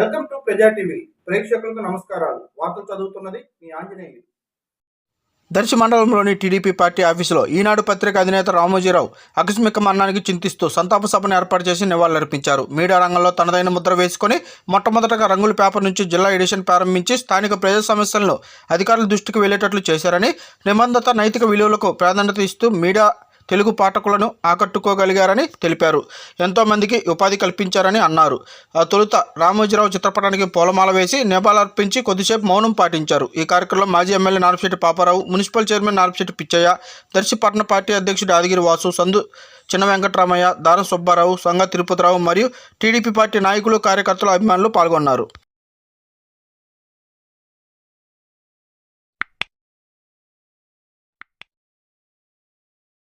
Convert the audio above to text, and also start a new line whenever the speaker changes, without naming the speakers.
ప్రజా టీవీ. ప్రేక్షకులకు నమస్కారాలు. వార్తలు చదువుతున్నది మీ ఆంజనేయులు.
దర్శి మండలంలోని టీడీపీ పార్టీ ఆఫీసులో ఈనాడు పత్రిక అధినేత రామోజీరావు ఆకస్మిక మరణానికి చింతిస్తూ సంతాప సభను ఏర్పాటు చేసి నివాళులర్పించారు. మీడియా రంగంలో తనదైన ముద్ర వేసుకొని మొట్టమొదటగా రంగుల పేపర్ నుంచి జిల్లా ఎడిషన్ ప్రారంభించి స్థానిక ప్రజా సమస్యలను అధికారుల దృష్టికి వెళ్ళేటట్లు చేశారని నిబంధత నైతిక విలువలకు ప్రాధాన్యత ఇస్తూ మీడియా తెలుగు పాఠకులను ఆకట్టుకోగలిగారని తెలిపారు. ఎంతోమందికి ఉపాధి కల్పించారని అన్నారు. ఆ తొలుత రామోజీరావు చిత్రపటానికి పూలమాల వేసి నివాళులర్పించి కొద్దిసేపు మౌనం పాటించారు. ఈ కార్యక్రమంలో మాజీ MLA Narapasetti Paparao municipal chairman Narapasetti Pichaiah Darsi పట్టణ పార్టీ అధ్యక్షుడు యాదగిరి వాసు సందు చిన్న వెంకటరామయ్య దారం సుబ్బారావు సంగ తిరుపతిరావు మరియు టీడీపీ పార్టీ నాయకులు కార్యకర్తలు అభిమానులు పాల్గొన్నారు.